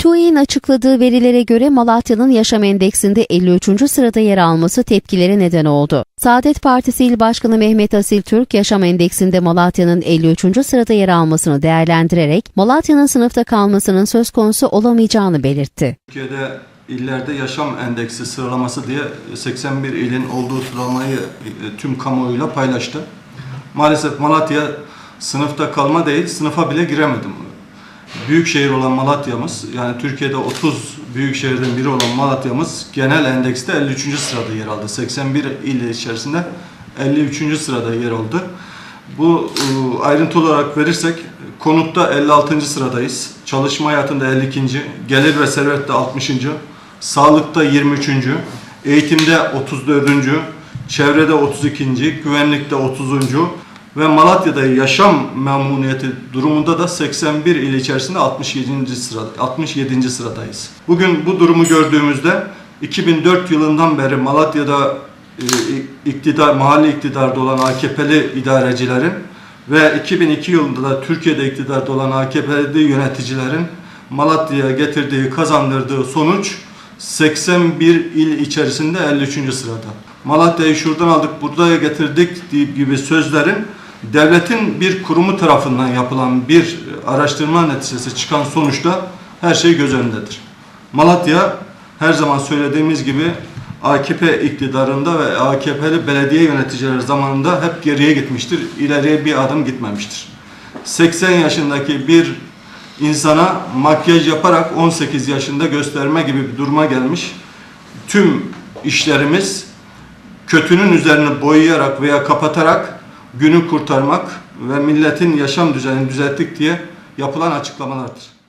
TÜİ'nin açıkladığı verilere göre Malatya'nın yaşam endeksinde 53. sırada yer alması tepkilere neden oldu. Saadet Partisi İl Başkanı Mehmet Asil Türk, yaşam endeksinde Malatya'nın 53. sırada yer almasını değerlendirerek Malatya'nın sınıfta kalmasının söz konusu olamayacağını belirtti. Türkiye'de illerde yaşam endeksi sıralaması diye 81 ilin olduğu sıralamayı e, tüm kamuoyuyla paylaştı. Maalesef Malatya sınıfta kalma değil, sınıfa bile giremedim. Büyük şehir olan Malatya'mız, yani Türkiye'de 30 büyük şehirden biri olan Malatya'mız genel endekste 53. sırada yer aldı. 81 il içerisinde 53. sırada yer aldı. Bu e, ayrıntı olarak verirsek konutta 56. sıradayız. Çalışma hayatında 52. Gelir ve servette 60. Sağlıkta 23. Eğitimde 34. Çevrede 32. Güvenlikte 30. ve Malatya'da yaşam memnuniyeti durumunda da 81 il içerisinde 67. sırada 67. sıradayız. Bugün bu durumu gördüğümüzde 2004 yılından beri Malatya'da e, iktidar, mahalle iktidarda olan AKP'li idarecilerin ve 2002 yılında da Türkiye'de iktidarda olan AKP'li yöneticilerin Malatya'ya getirdiği, kazandırdığı sonuç 81 il içerisinde 53. sırada. Malatya'yı şuradan aldık, buraya getirdik gibi sözlerin devletin bir kurumu tarafından yapılan bir araştırma neticesi çıkan sonuçta her şey göz önündedir. Malatya her zaman söylediğimiz gibi AKP iktidarında ve AKP'li belediye yöneticileri zamanında hep geriye gitmiştir. İleriye bir adım gitmemiştir. 80 yaşındaki bir insana makyaj yaparak 18 yaşında gösterme gibi bir duruma gelmiş. Tüm işlerimiz kötünün üzerine boyayarak veya kapatarak günü kurtarmak ve milletin yaşam düzenini düzelttik diye yapılan açıklamalardır.